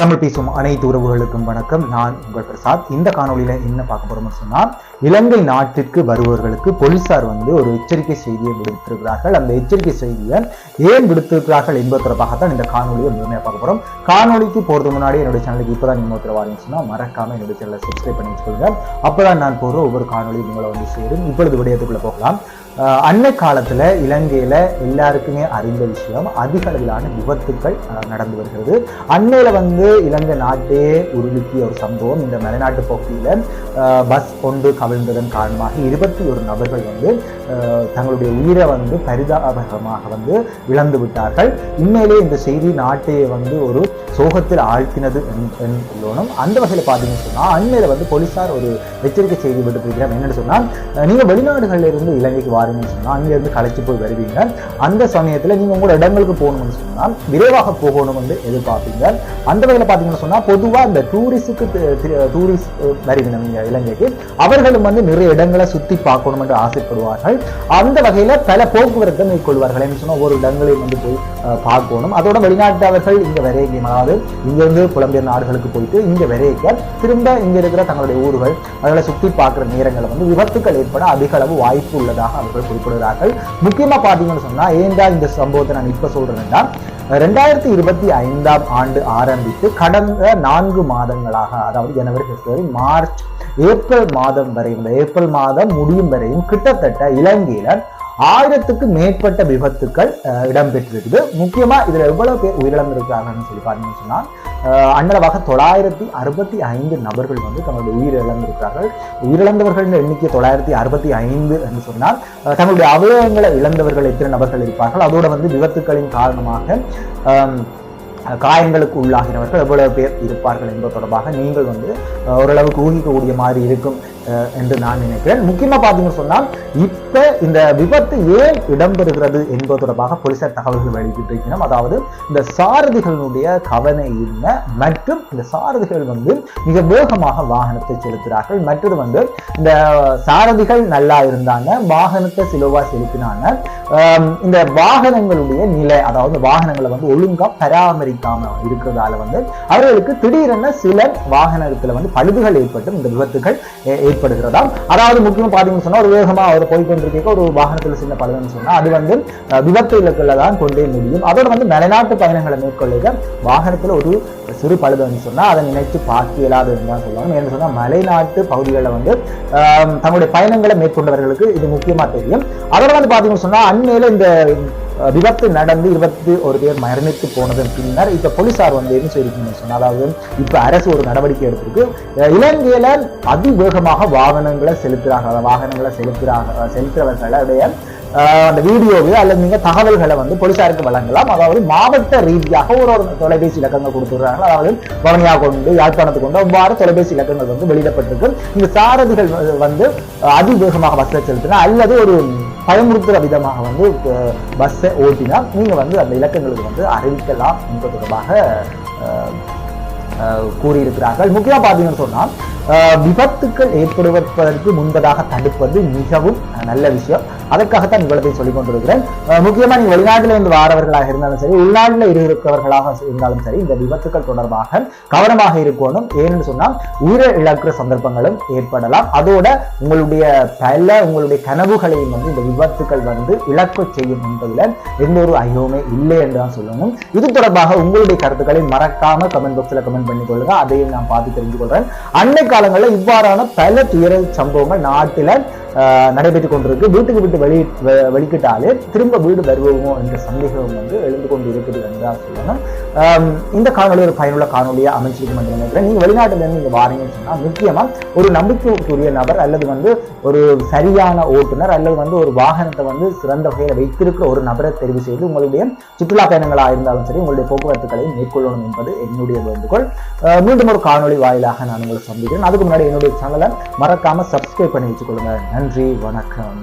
தமிழ் பேசும் அனைத்து உறவுகளுக்கும் வணக்கம். நான் உங்கள் பிரசாத். இந்த காணொளியில என்ன பார்க்க போறோம்னு சொன்னா இலங்கை நாட்டிற்கு வருபவர்களுக்கு போலீசார் வந்து ஒரு எச்சரிக்கை செய்தியை விடுத்திருக்கிறார்கள். அந்த எச்சரிக்கை செய்தியை ஏன் விடுத்திருக்கிறார்கள் என்பது தொடர்பாக தான் இந்த காணொலியை முழுமையாக பார்க்க போறோம். காணொலிக்கு போறது முன்னாடி என்னுடைய சேனலுக்கு இப்பதான் நீங்க ஒருத்தர் சொன்னா மறக்காம என்னுடைய சேனலை சப்ஸ்கிரைப் பண்ணி வச்சுக்கோங்க. அப்பதான் நான் போடுற ஒவ்வொரு காணொலியும் உங்களை வந்து சேரும். இப்பொழுது விடயத்துக்குள்ள போகலாம். அன்னை காலத்துல இலங்கையில எல்லாருக்குமே அறிந்த விஷயம் அதிக அளவிலான விபத்துக்கள் நடந்து வருகிறது. அன்னையில் வந்து இலங்கை நாட்டே உருளுக்கிய ஒரு சம்பவம் இந்த மலைநாட்டு பகுதியில பஸ் கொண்டு கவிழ்ந்ததன் காரணமாக இருபத்தி ஒரு நபர்கள் வந்து தங்களுடைய உயிரை வந்து பரிதாபகரமாக வந்து இழந்து விட்டார்கள். உண்மையிலே இந்த செய்தி நாட்டையே வந்து ஒரு சோகத்தில் ஆழ்த்தினது என்று என்று சொல்லணும் அந்த வகையில் பார்த்தீங்கன்னு சொன்னால் அண்மையில வந்து போலீசார் ஒரு எச்சரிக்கை செய்தி விடுத்திருக்கிறார். என்னென்னு சொன்னா நீங்கள் நீங்க இருந்து இலங்கைக்கு வாரீங்கன்னு சொன்னா சொன்னால் அங்கேருந்து கலைச்சி போய் வருவீங்க. அந்த சமயத்தில் நீங்கள் உங்களோட இடங்களுக்கு போகணும்னு சொன்னால் விரைவாக போகணும் வந்து எதிர்பார்ப்பீங்க. அந்த வகையில் பார்த்தீங்கன்னு சொன்னால் பொதுவா இந்த டூரிஸ்ட்டுக்கு டூரிஸ்ட் வருவீங்க நீங்கள் இலங்கைக்கு அவர்களும் வந்து நிறைய இடங்களை சுற்றி பார்க்கணும் என்று ஆசைப்படுவார்கள். அந்த வகையில பல போக்குவரத்தை மேற்கொள்வார்கள் என்று சொன்னா ஒவ்வொரு இடங்களையும் வந்து போய் பார்க்கணும். அதோட வெளிநாட்டவர்கள் இங்க வரைக்கும் அதாவது இங்கேருந்து புலம்பெயர் நாடுகளுக்கு போயிட்டு இங்க வரைக்க திரும்ப இங்க இருக்கிற தங்களுடைய ஊர்கள் அதனை சுத்தி பார்க்கிற நேரங்களை வந்து விபத்துக்கள் ஏற்பட அதிக அளவு வாய்ப்பு உள்ளதாக அவர்கள் குறிப்பிடுகிறார்கள். முக்கியமாக பார்த்தீங்கன்னு சொன்னால் ஏன்டா இந்த சம்பவத்தை நான் இப்போ சொல்கிறேன்னா ரெண்டாயிரத்தி இருபத்தி ஐந்தாம் ஆண்டு ஆரம்பித்து கடந்த நான்கு மாதங்களாக அதாவது ஜனவரி பிப்ரவரி மார்ச் ஏப்ரல் மாதம் வரையும் ஏப்ரல் மாதம் முடியும் வரையும் கிட்டத்தட்ட இலங்கையில் ஆயிரத்துக்கு மேற்பட்ட விபத்துக்கள் இடம்பெற்றிருக்குது. முக்கியமாக இதில் எவ்வளோ பேர் உயிரிழந்திருக்காங்கன்னு சொல்லி பார்த்தீங்கன்னு சொன்னால் அஹ், அண்ணளவாக தொள்ளாயிரத்தி அறுபத்தி ஐந்து நபர்கள் வந்து தங்களுடைய உயிர் இழந்திருக்கிறார்கள் உயிரிழந்தவர்களின் எண்ணிக்கை தொள்ளாயிரத்தி அறுபத்தி ஐந்து என்று சொன்னால் தங்களுடைய அவயவங்களை இழந்தவர்கள் எத்தனை நபர்கள் இருப்பார்கள்? அதோட வந்து விபத்துக்களின் காரணமாக காயங்களுக்கு உள்ளாகிறவர்கள் எவ்வளவு பேர் இருப்பார்கள் என்பது தொடர்பாக நீங்கள் வந்து ஓரளவுக்கு ஊகிக்கக்கூடிய மாதிரி இருக்கும் என்று நான் நினைக்கிறேன். முக்கியமா பார்த்தீங்கன்னு சொன்னால் இப்ப இந்த விபத்து ஏன் இடம்பெறுகிறது என்பது தொடர்பாக போலீசார் தகவல்கள் வெளியிட்டு இருக்கிறோம் அதாவது இந்த சாரதிகளுடைய கவன இன்மை மற்றும் இந்த சாரதிகள் வந்து மிக வேகமாக வாகனத்தை செலுத்துகிறார்கள். மற்றது வந்து இந்த சாரதிகள் நல்லா இருந்தாங்க வாகனத்தை சிலுவாக செலுத்தினாங்க. இந்த வாகனங்களுடைய நிலை அதாவது வாகனங்களை வந்து ஒழுங்கா பராமரிக்காம இருக்கிறதால வந்து அவர்களுக்கு திடீரென சில வாகனத்துல வந்து பழுதுகள் ஏற்பட்டும் இந்த விபத்துகள் ஏற்படுகிறதா அதாவது முக்கியமா பாத்தீங்கன்னு சொன்னா ஒரு வேகமா அவர் போய்கொண்டிருக்க ஒரு வாகனத்துல சின்ன பழுதுன்னு சொன்னா அது வந்து விபத்து இலக்குல தான் கொண்டே முடியும். அதோட வந்து மலைநாட்டு பயணங்களை மேற்கொள்ளுக. வாகனத்துல ஒரு சிறு பழுதுன்னு சொன்னா அதை நினைத்து பார்க்க இயலாதுன்னு தான் சொல்லுவாங்க. ஏன்னு சொன்னா மலைநாட்டு பகுதிகளில் வந்து தங்களுடைய பயணங்களை மேற்கொண்டவர்களுக்கு இது முக்கியமா தெரியும். அதோட வந்து பாத்தீங்கன்னு சொன்னா அண்மையில இந்த விபத்து நடந்து இருபத்தி ஒரு பேர் மரணித்து போனதன் பின்னர் இப்ப போலீசார் வந்து என்ன செய்யிருக்கீங்கன்னு சொன்னா அதாவது இப்ப அரசு ஒரு நடவடிக்கை எடுத்திருக்கு. இலங்கையில அதிவேகமாக வாகனங்களை செலுத்துறாங்க. வாகனங்களை செலுத்துறாங்க செலுத்துறவர்களுடைய அந்த வீடியோவை அல்லது நீங்க தகவல்களை வந்து போலீசாருக்கு வழங்கலாம். அதாவது மாவட்ட ரீதியாக ஒரு ஒரு தொலைபேசி இலக்கங்கள் கொடுத்துடுறாங்க. அதாவது பவனியா கொண்டு யாழ்ப்பாணத்துக்கு கொண்டு அவ்வாறு தொலைபேசி இலக்கங்கள் வந்து வெளியிடப்பட்டிருக்கு. இந்த சாரதிகள் வந்து அதிவேகமாக பஸ்ஸை செலுத்தினா அல்லது ஒரு பயமுறுத்துற விதமாக வந்து பஸ்ஸை ஓட்டினா நீங்க வந்து அந்த இலக்கங்களுக்கு வந்து அறிவிக்கலாம். என்பது தொடர்பாக கூறியிருக்கிறார்கள். முக்கியமாக பார்த்தீங்கன்னு சொன்னால் விபத்துக்கள் ஏற்படுவதற்கு முன்பதாக தடுப்பது மிகவும் நல்ல விஷயம். அதற்காகத்தான் இவ்வளத்தை சொல்லிக் கொண்டிருக்கிறேன். முக்கியமாக நீங்கள் வெளிநாட்டில் இருந்து வாரவர்களாக இருந்தாலும் சரி உள்நாட்டில் இருக்கிறவர்களாக இருந்தாலும் சரி இந்த விபத்துக்கள் தொடர்பாக கவனமாக இருக்கணும். ஏன்னு சொன்னால் உயிரை இழக்கிற சந்தர்ப்பங்களும் ஏற்படலாம். அதோட உங்களுடைய பல உங்களுடைய கனவுகளையும் வந்து இந்த விபத்துக்கள் வந்து இழக்க செய்யும் என்பதில் எந்த ஒரு ஐயமுமே இல்லை என்று தான் சொல்லணும். இது தொடர்பாக உங்களுடைய கருத்துக்களை மறக்காம கமெண்ட் பாக்ஸில் கமெண்ட் பண்ணி பண்ணிக்கொள்ளுங்க. அதையும் நான் பார்த்து தெரிஞ்சு கொள்றேன் காலங்களில் இவ்வாறான பல துயர சம்பவங்கள் நாட்டில் நடைபெற்று நடைபெற்றுக் கொண்டிருக்கு. வீட்டுக்கு விட்டு வெளி வெளிக்கிட்டாலே திரும்ப வீடு வருவோமோ என்ற சந்தேகம் வந்து எழுந்து கொண்டு இருக்குது என்று தான் சொல்லணும். இந்த காணொலி ஒரு பயனுள்ள காணொலியாக அமைச்சிருக்கும் என்று நினைக்கிறேன். நீங்கள் வெளிநாட்டுல நீங்கள் வாரீங்கன்னு சொன்னால் முக்கியமாக ஒரு நம்பிக்கைக்குரிய நபர் அல்லது வந்து ஒரு சரியான ஓட்டுநர் அல்லது வந்து ஒரு வாகனத்தை வந்து சிறந்த வகையில் வைத்திருக்கிற ஒரு நபரை தெரிவு செய்து உங்களுடைய சுற்றுலா பயணங்களாக இருந்தாலும் சரி உங்களுடைய போக்குவரத்துகளை மேற்கொள்ளணும் என்பது என்னுடைய வேண்டுகோள். மீண்டும் ஒரு காணொளி வாயிலாக நான் உங்களை சந்திக்கிறேன். அதுக்கு முன்னாடி என்னுடைய சேனலை மறக்காம சப்ஸ்கிரைப் பண்ணி வச்சுக்கொள்ளுங்க. நன்றி வணக்கம்.